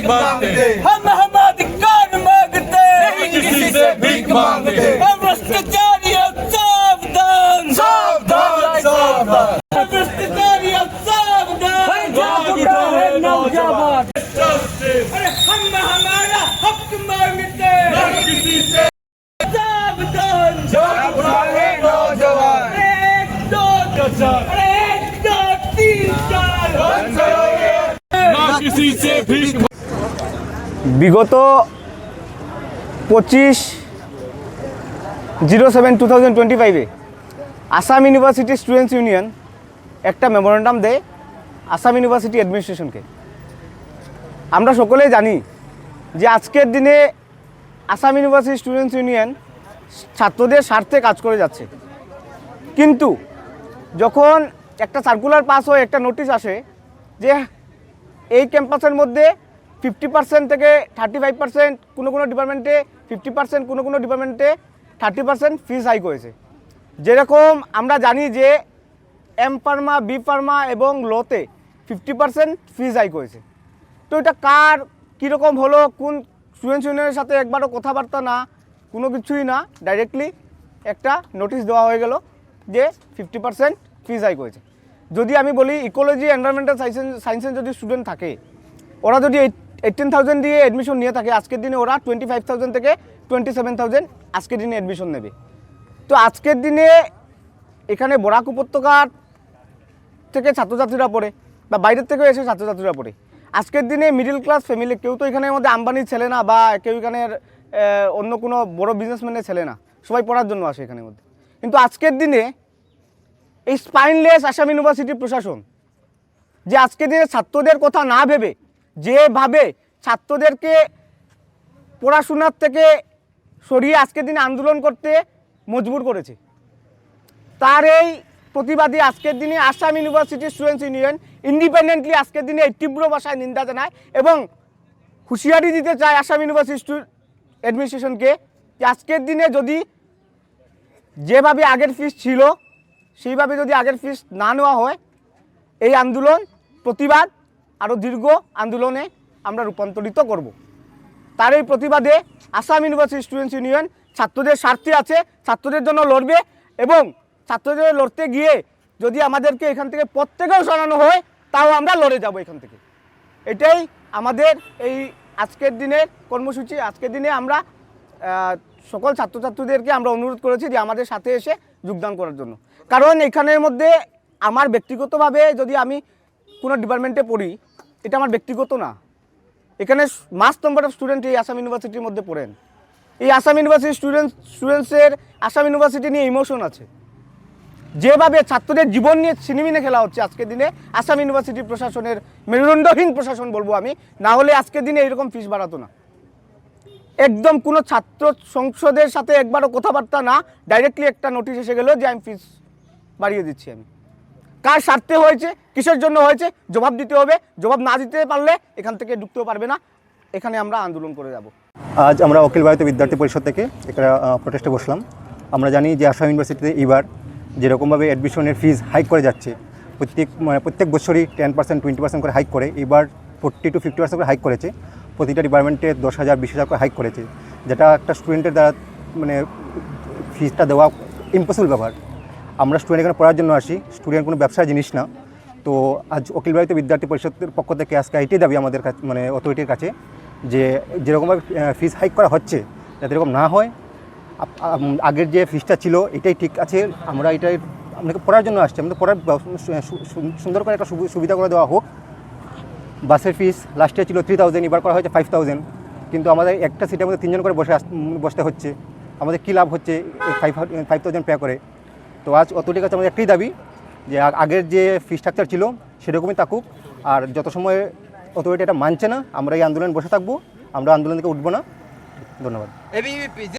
भीख मांगते हम हम अधिकार मांगते नहीं किसी से भीख मांगते हम भ्रष्टाचारी हम सावधान सावधान सावधान हम भ्रष्टाचारी हम सावधान अरे हम हमारा हक मांगते नहीं किसी से सावधान जान उठाए नौजवान एक दो अरे एक दो तीन चार बंद करोगे ना किसी से भीख বিগত পঁচিশ zero seven two thousand twenty ফাইভে আসাম ইউনিভার্সিটি স্টুডেন্টস ইউনিয়ন একটা মেমোরেন্ডাম দেয় আসাম ইউনিভার্সিটি অ্যাডমিনিস্ট্রেশনকে। আমরা সকলেই জানি যে আজকের দিনে আসাম ইউনিভার্সিটি স্টুডেন্টস ইউনিয়ন ছাত্রদের স্বার্থে কাজ করে যাচ্ছে। কিন্তু যখন একটা সার্কুলার পাস হয়ে, একটা নোটিশ আসে যে এই ক্যাম্পাসের মধ্যে ফিফটি পার্সেন্ট থেকে থার্টি ফাইভ পার্সেন্ট কোনো কোনো ডিপার্টমেন্টে ফিফটি পার্সেন্ট কোনো কোনো ডিপার্টমেন্টে থার্টি পার্সেন্ট ফিস হাইক হয়েছে। যেরকম আমরা জানি যে এম ফার্মা বি ফার্মা এবং লোতে ফিফটি পার্সেন্ট ফিস হাইক হয়েছে। তো এটা কার কীরকম হলো, কোন স্টুডেন্টস ইউনিয়নের সাথে একবারও কথাবার্তা না, কোনো কিছুই না ডাইরেক্টলি একটা নোটিশ দেওয়া হয়ে গেল যে ফিফটি পার্সেন্ট ফিস হাইক হয়েছে। যদি আমি বলি ইকোলজি এনভায়রনমেন্টাল সায়েন্স সায়েন্সের যদি স্টুডেন্ট থাকে, ওরা যদি এইটিন থাউজেন্ড দিয়ে অ্যাডমিশন নিয়ে থাকে। আজকের দিনে ওরা টোয়েন্টি ফাইভ থাউজেন্ড থেকে টোয়েন্টি সেভেন থাউজেন্ড আজকের দিনে অ্যাডমিশন নেবে। তো আজকের দিনে এখানে বরাক উপত্যকার থেকে ছাত্রছাত্রীরা পড়ে বা বাইরের থেকেও এসে ছাত্রছাত্রীরা পড়ে। আজকের দিনে মিডিল ক্লাস ফ্যামিলি কেউ তো এখানের মধ্যে আম্বানির ছেলে না বা কেউ এখানের অন্য কোনো বড় বিজনেসম্যানের ছেলে না। সবাই পড়ার জন্য আসে এখানের মধ্যে। কিন্তু আজকের দিনে এই স্পাইনলেস আসাম ইউনিভার্সিটি প্রশাসন, যে আজকের দিনে ছাত্রদের কথা না ভেবে যেভাবে ছাত্রদেরকে পড়াশোনার থেকে সরিয়ে আজকের দিনে আন্দোলন করতে মজবুর করেছে। তার এই প্রতিবাদী আজকের দিনে Assam university students union independently আজকের দিনে এই তীব্র ভাষায় নিন্দা জানায় এবং হুঁশিয়ারি দিতে চায় আসাম ইউনিভার্সিটি অ্যাডমিনিস্ট্রেশনকে যে আজকের দিনে যদি যেভাবে আগের ফিস ছিল, সেইভাবে যদি আগের ফিস না নেওয়া হয়, এই আন্দোলন, প্রতিবাদ আরও দীর্ঘ আন্দোলনে আমরা রূপান্তরিত করব। তার এই প্রতিবাদে আসাম ইউনিভার্সিটি স্টুডেন্টস ইউনিয়ন ছাত্রদের স্বার্থে আছে, ছাত্রদের জন্য লড়বে এবং ছাত্রদের লড়তে গিয়ে যদি আমাদেরকে এখান থেকে প্রত্যেকেও সরানো হয়, তাও আমরা লড়ে যাব এখান থেকে। এটাই আমাদের এই আজকের দিনের কর্মসূচি। আজকের দিনে আমরা সকল ছাত্রছাত্রীদেরকে আমরা অনুরোধ করেছি যে আমাদের সাথে এসে যোগদান করার জন্য। কারণ এখানের মধ্যে আমার ব্যক্তিগতভাবে যদি আমি কোনো ডিপার্টমেন্টে পড়ি এটা আমার ব্যক্তিগত না। এখানে মাস নম্বর অফ স্টুডেন্ট এই আসাম ইউনিভার্সিটির মধ্যে পড়েন। এই আসাম ইউনিভার্সিটি স্টুডেন্ট স্টুডেন্টসের আসাম ইউনিভার্সিটি নিয়ে ইমোশন আছে। যেভাবে ছাত্রদের জীবন নিয়ে সিনেমিনে খেলা হচ্ছে আজকের দিনে আসাম ইউনিভার্সিটি প্রশাসনের মেরুদণ্ডহীন প্রশাসন বলব আমি, না হলে আজকের দিনে এরকম ফিস বাড়াতো না। একদম কোনো ছাত্র সংসদের সাথে একবারও কথাবার্তা না ডাইরেক্টলি একটা নোটিশ এসে গেলো যে আমি ফিস বাড়িয়ে দিচ্ছি আমি। কার স্বার্থে হয়েছে, কিসের জন্য হয়েছে, জবাব দিতে হবে। জবাব না দিতে পারলে এখান থেকে ঢুকতেও পারবে না। এখানে আমরা আন্দোলন করে যাব। আজ আমরা অখিল ভারতীয় বিদ্যার্থী পরিষদ থেকে একটা প্রটেস্টে বসলাম। আমরা জানি যে আসাম ইউনিভার্সিটিতে এবার যেরকমভাবে অ্যাডমিশনের ফিজ হাইক করে যাচ্ছে, প্রত্যেক মানে প্রত্যেক বছরই টেন পার্সেন্ট টোয়েন্টি পার্সেন্ট করে হাইক করে, এবার ফোর্টি টু ফিফটি পার্সেন্ট করে হাইক করেছে। প্রতিটা ডিপার্টমেন্টে দশ হাজার, বিশ হাজার করে হাইক করেছে। যেটা একটা স্টুডেন্টের দ্বারা মানে ফিজটা দেওয়া ইম্পসিবল ব্যাপার। আমরা স্টুডেন্ট এখানে পড়ার জন্য আসি। স্টুডেন্ট কোনো ব্যবসার জিনিস না। তো আজ অখিল ভারতীয় বিদ্যার্থী পরিষদের পক্ষ থেকে আজকে এটাই দাবি আমাদের কাছে মানে অথরিটির কাছে যে যেরকমভাবে ফিস হাইক করা হচ্ছে, যাতে এরকম না হয় আগের যে ফিসটা ছিল, এটাই ঠিক আছে। আমরা এটাই আপনাকে পড়ার জন্য আসছি। আমাদের পড়ার সুন্দর করে একটা সুবি- সুবিধা করে দেওয়া হোক। বাসের ফিস লাস্টে ছিল থ্রি থাউজেন্ড এবার করা হয়েছে ফাইভ থাউজেন্ড কিন্তু আমাদের একটা সিটের মধ্যে তিনজন করে বসে বসতে হচ্ছে। আমাদের কী লাভ হচ্ছে ফাইভ ফাইভ থাউজেন্ড পে করে? তো আজ অতটির কাছে আমাদের একটাই দাবি যে আগের যে ফি স্ট্রাকচার ছিল সেরকমই থাকুক। আর যত সময় অথরিটি এটা মানছে না, আমরা এই আন্দোলন বসে থাকব, আমরা আন্দোলন থেকে উঠবো না। ধন্যবাদ।